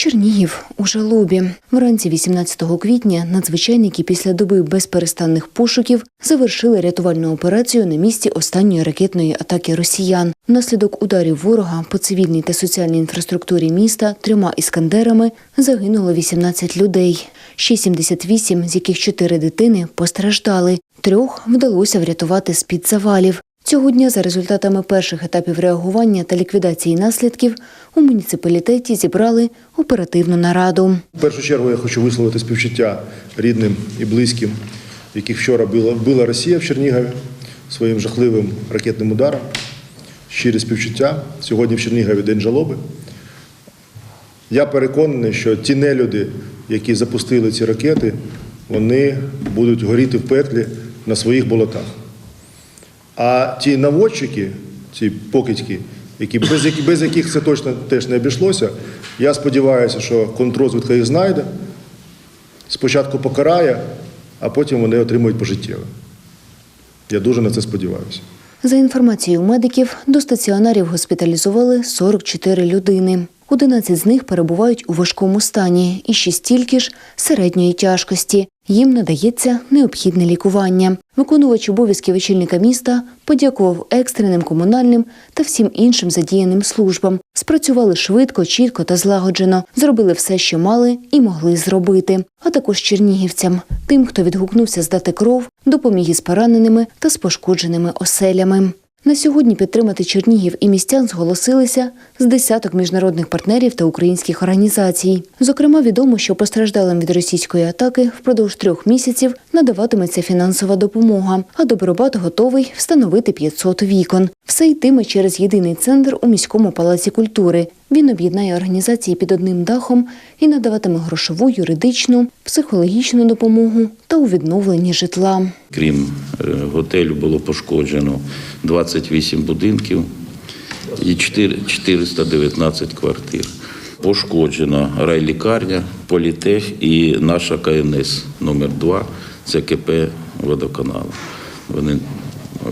Чернігів у жалобі. Вранці 18 квітня надзвичайники після доби безперестанних пошуків завершили рятувальну операцію на місці останньої ракетної атаки росіян. Внаслідок ударів ворога по цивільній та соціальній інфраструктурі міста трьома іскандерами загинуло 18 людей. Ще 78, з яких 4 дитини, постраждали. Трьох вдалося врятувати з-під завалів. Цього дня за результатами перших етапів реагування та ліквідації наслідків у муніципалітеті зібрали оперативну нараду. В першу чергу я хочу висловити співчуття рідним і близьким, яких вчора била, била Росія в Чернігові своїм жахливим ракетним ударом. Щирі співчуття. Сьогодні в Чернігові день жалоби. Я переконаний, що ті нелюди, які запустили ці ракети, вони будуть горіти в пеклі на своїх болотах. А ті наводчики, ці покидьки, які, без, які- без яких це точно теж не обійшлося, я сподіваюся, що контррозвідка їх знайде, спочатку покарає, а потім вони отримують пожиттєве. Я дуже на це сподіваюся. За інформацією медиків, до стаціонарів госпіталізували 44 людини. 11 з них перебувають у важкому стані і ще стільки ж середньої тяжкості. Їм надається необхідне лікування. Виконувач обов'язків очільника міста подякував екстреним комунальним та всім іншим задіяним службам. Спрацювали швидко, чітко та злагоджено. Зробили все, що мали і могли зробити. А також чернігівцям, тим, хто відгукнувся здати кров, допоміг із пораненими та з пошкодженими оселями. На сьогодні підтримати Чернігів і містян зголосилися з десяток міжнародних партнерів та українських організацій. Зокрема, відомо, що постраждалим від російської атаки впродовж трьох місяців надаватиметься фінансова допомога, а Добробат готовий встановити 500 вікон. Все йтиме через єдиний центр у міському палаці культури. Він об'єднає організації під одним дахом і надаватиме грошову, юридичну, психологічну допомогу та у відновленні житла. Крім е, готелю, було пошкоджено 28 будинків і 419 квартир. Пошкоджено райлікарня, політех і наша КНС номер 2 це КП водоканалу. Вони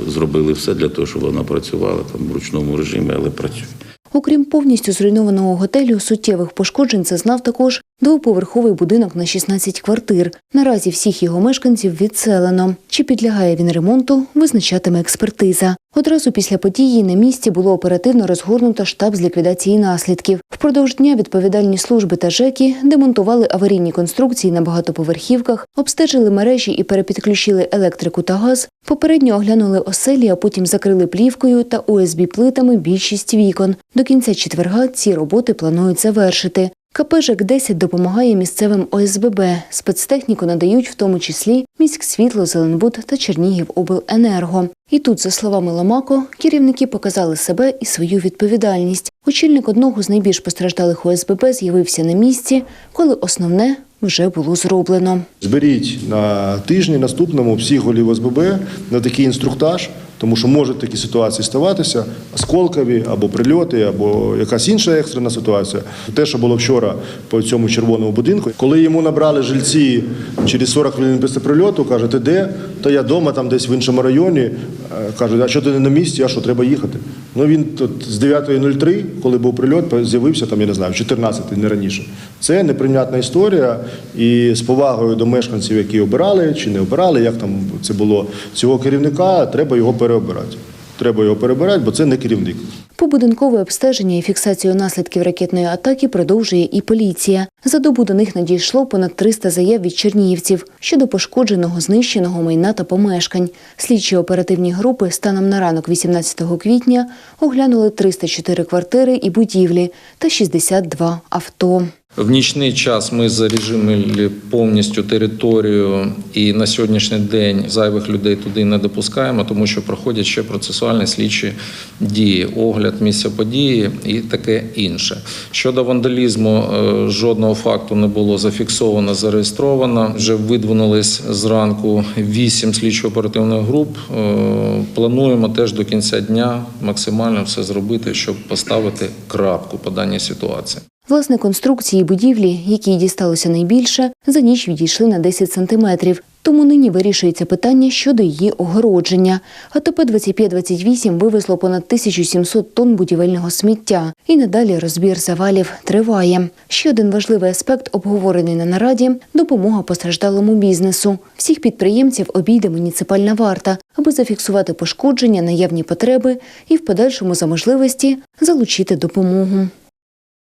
зробили все для того, щоб вона працювала там в ручному режимі, але працює. Окрім повністю зруйнованого готелю, суттєвих пошкоджень зазнав також двоповерховий будинок на 16 квартир. Наразі всіх його мешканців відселено. Чи підлягає він ремонту, визначатиме експертиза. Одразу після події на місці було оперативно розгорнуто штаб з ліквідації наслідків. Впродовж дня відповідальні служби та ЖЕКи демонтували аварійні конструкції на багатоповерхівках, обстежили мережі і перепідключили електрику та газ. Попередньо оглянули оселі, а потім закрили плівкою та ОСБ плитами більшість вікон. До кінця четверга ці роботи планують завершити. КП ЖЕК-10 допомагає місцевим ОСББ. Спецтехніку надають в тому числі міськсвітло, Зеленбуд та Чернігівобленерго. І тут, за словами Ломако, керівники показали себе і свою відповідальність. Очільник одного з найбільш постраждалих ОСББ з'явився на місці, коли основне вже було зроблено. Зберіть на тижні наступному всіх голів ОСББ на такий інструктаж, тому що можуть такі ситуації ставатися, осколкові або прильоти, або якась інша екстрена ситуація. Те, що було вчора по цьому червоному будинку, коли йому набрали жильці через 40 хвилин після прильоту, каже, ти де? Та я вдома, там десь в іншому районі. Е, Кажуть, а що ти не на місці, а що треба їхати? Ну він тут з 9.03, коли був прильот, з'явився там, я не знаю, в 14 не раніше. Це неприйнятна історія. І з повагою до мешканців, які обирали чи не обирали, як там це було цього керівника, треба його переобирати. Треба його перебирати, бо це не керівник. Побудинкове обстеження і фіксацію наслідків ракетної атаки продовжує і поліція. За добу до них надійшло понад 300 заяв від чернігівців щодо пошкодженого, знищеного майна та помешкань. Слідчі оперативні групи станом на ранок 18 квітня оглянули 304 квартири і будівлі та 62 авто. В нічний час ми зарежимили повністю територію, і на сьогоднішній день зайвих людей туди не допускаємо, тому що проходять ще процесуальні слідчі дії, огляд місця події і таке інше. Щодо вандалізму, е, жодного факту не було зафіксовано, зареєстровано. Вже видвинулись зранку вісім слідчо-оперативних груп. Е, Плануємо теж до кінця дня максимально все зробити, щоб поставити крапку по даній ситуації. Власне, конструкції будівлі, якій дісталося найбільше, за ніч відійшли на 10 сантиметрів. Тому нині вирішується питання щодо її огородження. АТП 2528 вивезло понад 1700 тонн будівельного сміття. І надалі розбір завалів триває. Ще один важливий аспект, обговорений на нараді – допомога постраждалому бізнесу. Всіх підприємців обійде муніципальна варта, аби зафіксувати пошкодження, наявні потреби і в подальшому за можливості залучити допомогу.